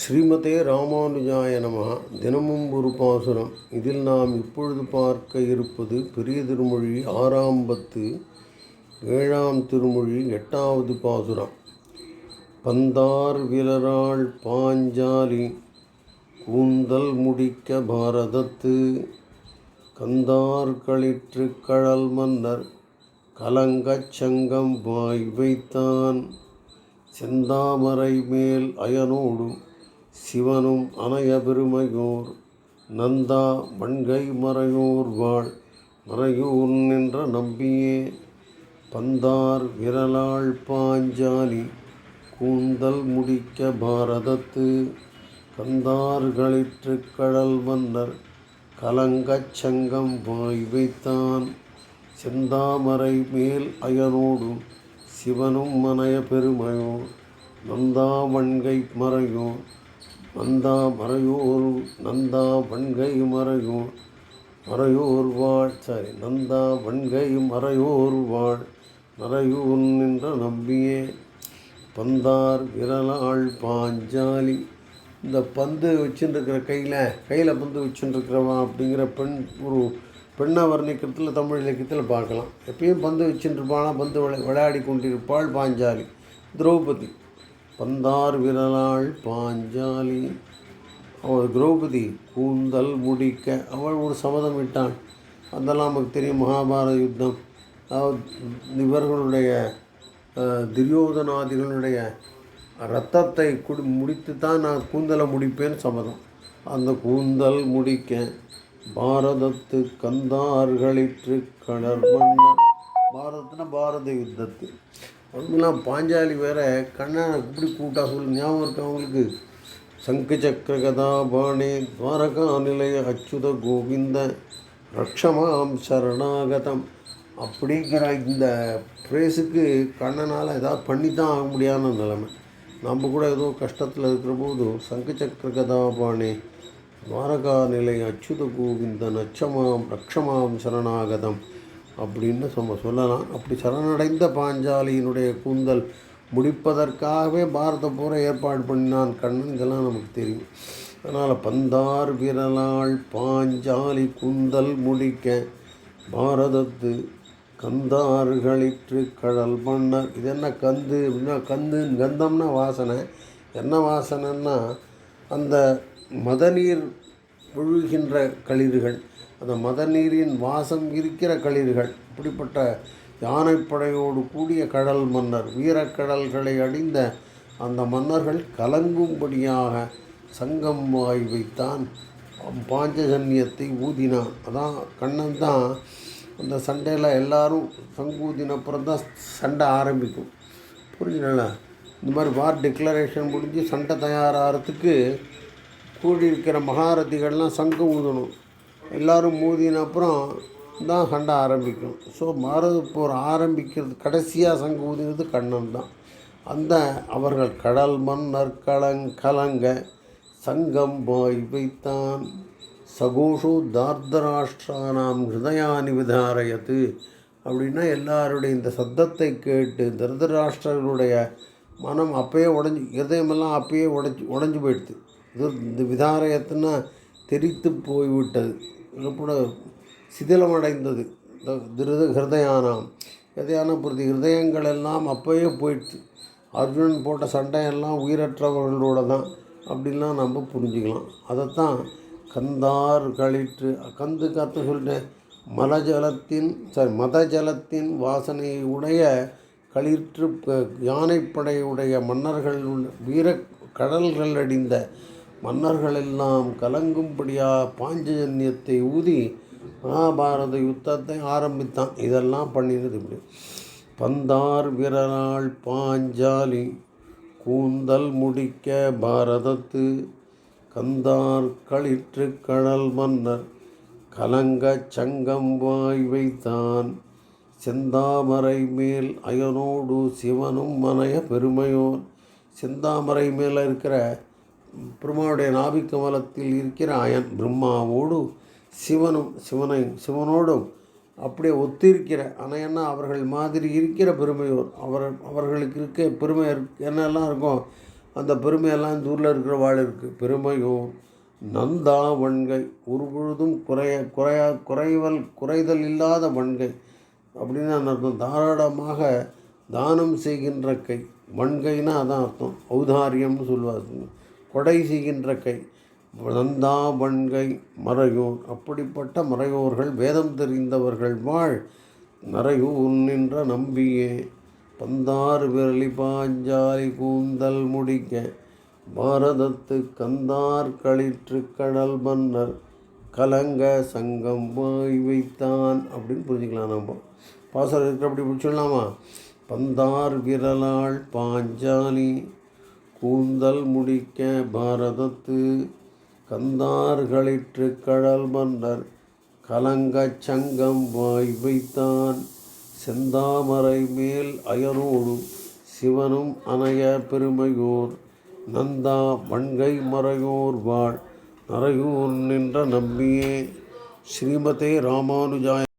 ஸ்ரீமதே ராமானுஜாய நம. தினமும் ஒரு பாசுரம். இதில் நாம் இப்பொழுது பார்க்க இருப்பது பெரிய திருமொழி ஆறாம் பத்து ஏழாம் திருமொழி எட்டாவது பாசுரம். பந்தார் விலராள் பாஞ்சாலி கூந்தல் முடிக்க பாரதத்து. கந்தார் களிற்று கழல் மன்னர் கலங்கச் சங்கம் வாய் வைத்தான். செந்தாமரை மேல் அயனோடும் சிவனும் அணைய பெருமையோர் நந்தா வன்கை மறையோர் வாழ் மறையூர் நின்ற நம்பியே பந்தார் விரலாள் பாஞ்சாலி கூந்தல் முடிக்க பாரதத்து கந்தார்களிற்று கடல் மன்னர் கலங்கச் சங்கம் வாய் வைத்தான் செந்தாமரை மேல் அயனோடும் சிவனும் மனைய பெருமையோ நந்தா வண்கை மறையோ நந்தா மறையூர் நந்தா வண்கை மறையோ மறையூர் வாழ் சாரி நந்தா வண்கை மறையூர் வாழ். மறையூர் நின்ற நம்பியே பந்தார் விரலாள் பாஞ்சாலி. இந்த பந்து வச்சுருக்கிற கையில் கையில் பந்து வச்சுருக்கிறவன் அப்படிங்கிற பெண் ஒரு பெண்ணை வர்ணிக்கிறதுல தமிழ் இலக்கியத்தில் பார்க்கலாம். எப்பயும் பந்து வச்சுருப்பானா பந்து விளை விளையாடி கொண்டிருப்பாள் பாஞ்சாலி திரௌபதி. பந்தார் விரலாள் பாஞ்சாலி. அவள் திரௌபதி கூந்தல் முடிக்க அவள் ஒரு சபதம் விட்டாள் அதெல்லாம் நமக்கு தெரியும் மகாபாரத யுத்தம். இவர்களுடைய துரியோதனாதிகளுடைய ரத்தத்தை குடி முடித்து தான் நான் கூந்தலை முடிப்பேன் சபதம். அந்த கூந்தல் முடிக்க பாரதத்து கந்தார்களிற்று கடற் மன்னர். பாரதத்துனா பாரத யுத்தத்து. அவங்களாம் பாஞ்சாலி வேற கண்ணனை இப்படி கூட்டா சொல்லு ஞாபகம் இருக்கு அவங்களுக்கு சங்கு சக்கர கதாபாணே துவாரகா நிலைய அச்சுத கோவிந்த ரக்ஷமாம் சரணாகதம். அப்படிங்கிற இந்த ப்ரேஸுக்கு கண்ணனால் ஏதாவது பண்ணி தான் ஆக முடியாத நிலைமை. நம்ம கூட ஏதோ கஷ்டத்தில் இருக்கிற போது சங்கு சக்கர கதாபாணி துவாரகா நிலை அச்சுத கோவிந்த நச்சமாம் ரக்ஷமாம் சரணாகதம். அப்படின்னு நம்ம சொல்லலாம். அப்படி சரணடைந்த பாஞ்சாலியினுடைய கூந்தல் முடிப்பதற்காகவே பாரத பூரா ஏற்பாடு பண்ணினான் கண்ணன். இதெல்லாம் நமக்கு தெரியும். அதனால் பந்தார் விரலாள் பாஞ்சாலி குந்தல் முடிக்க பாரதத்து கந்தாறுகளிற்று கடல் மன்னர் இது என்ன கந்து அப்படின்னா கந்து கந்தம்னா வாசனை. என்ன வாசனைன்னா அந்த மதநீர் விழுகின்ற களிர்கள். அந்த மத நீரின் வாசம் இருக்கிற களிர்கள். இப்படிப்பட்ட யானைப்படையோடு கூடிய கடல் மன்னர் வீரக்கடல்களை அடிந்த அந்த மன்னர்கள் கலங்கும்படியாக சங்கம் வாய் வைத்தான். பாஞ்சஜன்யத்தை ஊதினான். அதான் கண்ணன் தான் அந்த சண்டையில் எல்லாரும் சங்கூதினப்புறம் தான் சண்டை ஆரம்பிக்கும். புரிஞ்சுங்களா இந்த மாதிரி வார் டிக்ளரேஷன் முடிஞ்சு சண்டை தயாராகிறதுக்கு கூடியிருக்கிற மகாரதிகள்லாம் சங்கம் ஊதணும். எல்லோரும் மூதின அப்புறம் தான் சண்டை ஆரம்பிக்கும். ஸோ பாரத போர் ஆரம்பிக்கிறது கடைசியாக சங்கம் ஊதினது கண்ணன் தான். அந்த அவர்கள் கடல் மன்னர் கலங்க சங்கம் வாய் வைத்தான். சகோஷோ தார்தராஷ்டிரானாம் ஹிருதயானி விதாரயத்து அப்படின்னா எல்லாருடைய இந்த சத்தத்தை கேட்டு திருதராஷ்டிரர்களுடைய மனம் அப்பயே உடஞ்சி இருதயமெல்லாம் அப்பயே உடஞ்சி உடஞ்சி போயிடுது. இது இந்த விதாரயத்துன்னா தெரித்து போய்விட்டது. கூட சிதிலமடைந்தது. இந்த திருத ஹிருதயானாம். எதையான பிரதி ஹிருதயங்கள் எல்லாம் அப்போயே போயிடுச்சு அர்ஜுனன் போட்ட சண்டையெல்லாம் உயிரற்றவர்களோட தான் அப்படின்லாம் நம்ம புரிஞ்சுக்கலாம். அதைத்தான் கந்தார் கழிற்று. கந்து காத்து சொல்லிட்டேன் மலஜலத்தின் சாரி மதஜலத்தின் வாசனை உடைய களிற்று யானைப்படையுடைய மன்னர்கள் உள்ள- வீர கடல்கள் அடிந்த மன்னர்கள் எல்லாம் கலங்கும்படியா பாஞ்சஜன்யத்தை ஊதி மகாபாரத யுத்தத்தை ஆரம்பித்தான். இதெல்லாம் பண்ணினது இப்படி. பந்தார் விரலாள் பாஞ்சாலி கூந்தல் முடிக்க பாரதத்து கந்தார் களிற்று கடல் மன்னர் கலங்கச் சங்கம் வாய் வைத்தான். செந்தாமரை மேல் அயனோடு சிவனும் மனைய பெருமையோன் செந்தாமரை மேலே இருக்கிற பிரம்மாவுடைய நாபிக்கமலத்தில் இருக்கிற அயன் பிரம்மாவோடு சிவனும் சிவனை சிவனோடும் அப்படியே ஒத்திருக்கிற அணையன்னா அவர்கள் மாதிரி இருக்கிற பெருமையோர். அவர் அவர்களுக்கு இருக்க பெருமை என்னெல்லாம் இருக்கும் அந்த பெருமையெல்லாம் இந்த ஊரில் இருக்கிற வாழ் இருக்குது பெருமையும் நந்தா வன்கை ஒரு பொழுதும் குறைய குறையா குறைவல் குறைதல் இல்லாத வன்கை அப்படின்னு அர்த்தம். தாராளமாக தானம் செய்கின்ற கை வன்கைன்னா அதான் அர்த்தம். ஔதாரியம்னு சொல்லுவாங்க கொடை செய்கின்ற கை. நந்தா வன்கை மறையோர். அப்படிப்பட்ட மறையோர்கள் வேதம் தெரிந்தவர்கள் வாழ். மறையூர் நின்ற நம்பியே. பந்தாறு விரலி பாஞ்சாலி கூந்தல் முடிக்க. பாரதத்து கந்தார் களிற்று கடல் மன்னர். கலங்க சங்கம் வாய் வைத்தான். அப்படின்னு புரிஞ்சுக்கலாம் நம்ம. பாசர் இருக்கிற அப்படி பிடிச்சிடலாமா பந்தார் விரலாள் பாஞ்சாலி கூந்தல் முடிக்க பாரதத்து கந்தார்களிற்று கடல் மன்னர் கலங்கச் சங்கம் வாய் வைத்தான். செந்தாமரை மேல் அயரோடு சிவனும் அணைய பெருமையோர். நந்தா வன்கை மறையோர் வாழ் நரையூர் நின்ற நம்பியே. ஸ்ரீமதே ராமானுஜாய